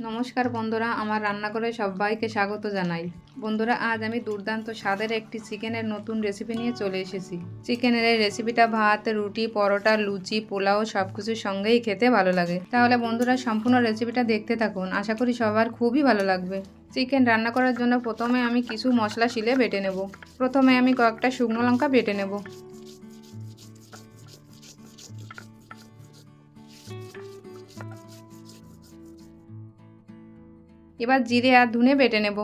নমস্কার বন্ধুরা, আমার রান্নাঘরে সবাইকে স্বাগত জানাই। বন্ধুরা, আজ আমি দুর্দান্ত স্বাদের একটি চিকেনের নতুন রেসিপি নিয়ে চলে এসেছি। চিকেনের এই রেসিপিটা ভাত, রুটি, পরোটা, লুচি, পোলাও সব কিছুর সঙ্গেই খেতে ভালো লাগে। তাহলে বন্ধুরা, সম্পূর্ণ রেসিপিটা দেখতে থাকুন। আশা করি সবার খুবই ভালো লাগবে। চিকেন রান্না করার জন্য প্রথমে আমি কিছু মশলা শিলে বেটে নেব। প্রথমে আমি কয়েকটা শুকনো লঙ্কা বেটে নেব। এবার জিরে আর ধুনে বেটে নেব।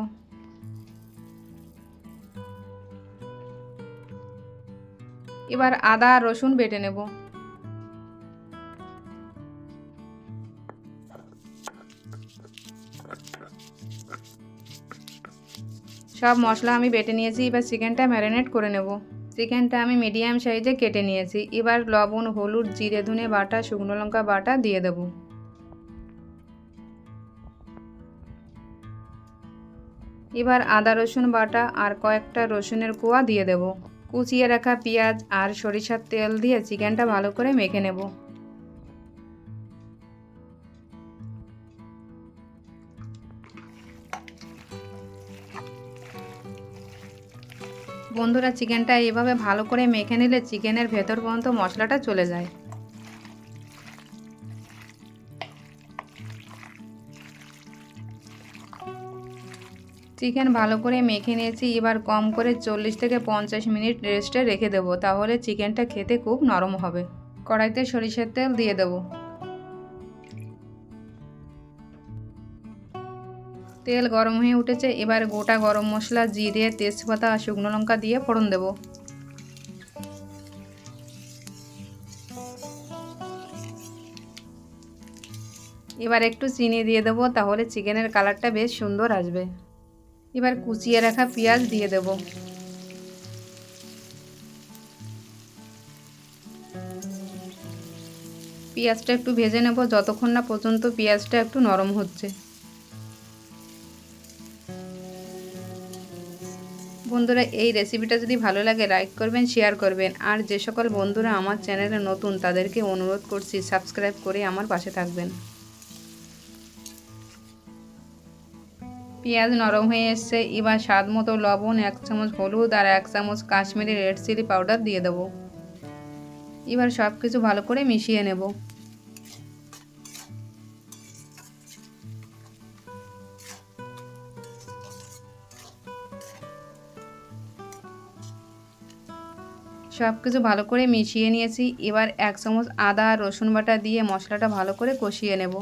এবার আদা আর রসুন বেটে নেব। সব মশলা আমি বেটে নিয়েছি, এবার চিকেনটা ম্যারিনেট করে নেব। চিকেনটা আমি মিডিয়াম সাইজে কেটে নিয়েছি। এবার লবণ, হলুদ, জিরে, ধনে বাটা, শুকনো লঙ্কা বাটা দিয়ে দেবো। এবার আদা, রসুন বাটা আর কয়েকটা রসুনের কোয়া দিয়ে দেব। কুচিয়ে রাখা পেঁয়াজ আর সরিষার তেল দিয়ে চিকেনটা ভালো করে মেখে নেব। বন্ধুরা, চিকেনটা এভাবে ভালো করে মেখে নিলে চিকেনের ভেতর পর্যন্ত মশলাটা চলে যায়। চিকেন ভালো করে মেখে নিয়েছি। এবার কম করে চল্লিশ থেকে পঞ্চাশ মিনিট রেস্টে রেখে দেবো। তাহলে চিকেনটা খেতে খুব নরম হবে। কড়াইতে সরিষার তেল দিয়ে দেবো। তেল গরম হয়ে উঠেছে। এবার গোটা গরম মশলা, জিরে, তেজপাতা আর শুকনো লঙ্কা দিয়ে ফোড়ন দেবো। এবার একটু চিনি দিয়ে দেবো। তাহলে চিকেনের কালারটা বেশ সুন্দর আসবে। এবার কুচিয়ে রাখা পেঁয়াজ দিয়ে দেব। পেঁয়াজটা একটু ভেজে নেব, যতক্ষণ না পর্যন্ত পেঁয়াজটা একটু নরম হচ্ছে। বন্ধুরা, এই রেসিপিটা যদি ভালো লাগে, লাইক করবেন, শেয়ার করবেন। আর যে সকল বন্ধুরা আমার চ্যানেলে নতুন, তাদেরকে অনুরোধ করছি, সাবস্ক্রাইব করে আমার পাশে থাকবেন। পেঁয়াজ নরম হয়ে এসছে, এবার স্বাদ মতো লবণ, এক চামচ হলুদ আর এক চামচ কাশ্মীরি রেড চিলি পাউডার দিয়ে দেবো। এবার সব কিছু ভালো করে মিশিয়ে নেব। সব কিছু ভালো করে মিশিয়ে নিয়েছি, এবার এক চামচ আদা রসুন বাটা দিয়ে মশলাটা ভালো করে কষিয়ে নেব।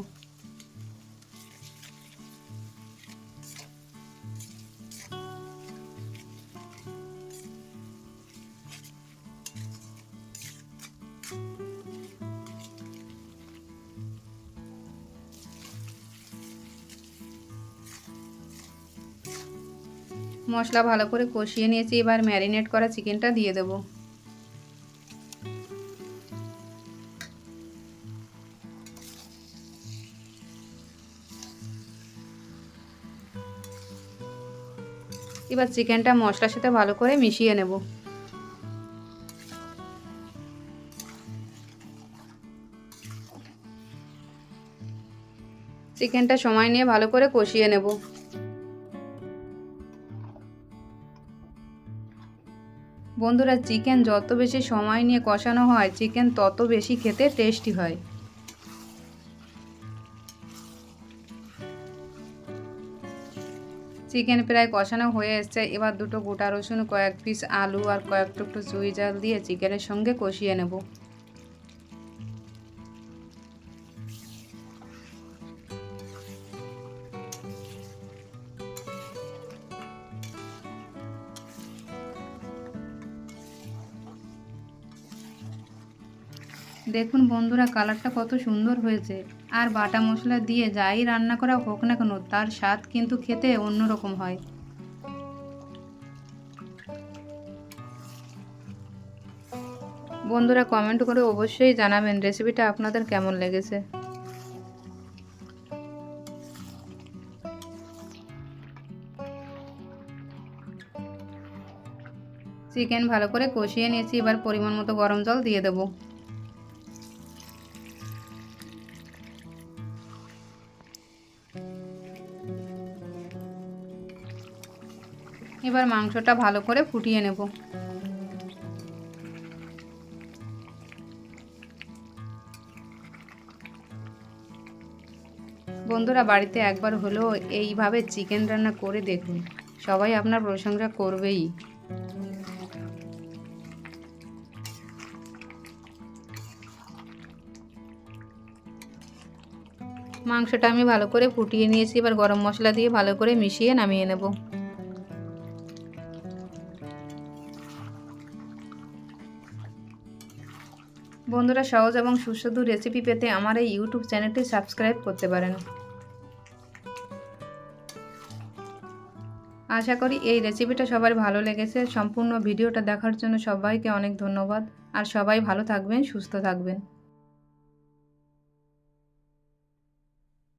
মশলা ভালো করে কষিয়ে নিয়েছি, এবার ম্যারিনেট করা চিকেনটা দিয়ে দেবো। এবার চিকেনটা মশলার সাথে ভালো করে মিশিয়ে নেব। চিকেনটা সময় নিয়ে ভালো করে কষিয়ে নেব। বন্ধুরা, চিকেন যত বেশি সময় নিয়ে কষানো হয়, চিকেন তত বেশি খেতে টেস্টি হয়। চিকেন প্রায় কষানো হয়ে এসছে। এবার দুটো গোটা রসুন, কয়েক পিস আলু আর কয়েক টুকটো চুই জাল দিয়ে চিকেনের সঙ্গে কষিয়ে নেব। দেখুন বন্ধুরা, কালারটা কত সুন্দর হয়েছে। আর বাটা মশলা দিয়ে যাই রান্না করা হোক না কেন, তার স্বাদ কিন্তু খেতে অন্যরকম হয়। বন্ধুরা কমেন্ট করে অবশ্যই জানাবেন রেসিপিটা আপনাদের কেমন লেগেছে। চিকেন ভালো করে কষিয়ে নিয়েছি, এবার পরিমাণ মতো গরম জল দিয়ে দেবো। এবার মাংসটা ভালো করে ফুটিয়ে নেব। বন্ধুরা, বাড়িতে একবার হলেও এইভাবে চিকেন রান্না করে দেখুন। সবাই আপনার প্রশংসা করবেই। মাংসটা আমি ভালো করে ফুটিয়ে নিয়েছি। এবার গরম মশলা দিয়ে ভালো করে মিশিয়ে নামিয়ে নেব। বন্ধুরা সহজ এবং সুস্বাদু রেসিপি পেতে আমার এই ইউটিউব চ্যানেলটি সাবস্ক্রাইব করতে পারেন। আশা করি এই রেসিপিটা সবার ভালো লেগেছে। সম্পূর্ণ ভিডিওটা দেখার জন্য সবাইকে অনেক ধন্যবাদ। আর সবাই ভালো থাকবেন, সুস্থ থাকবেন।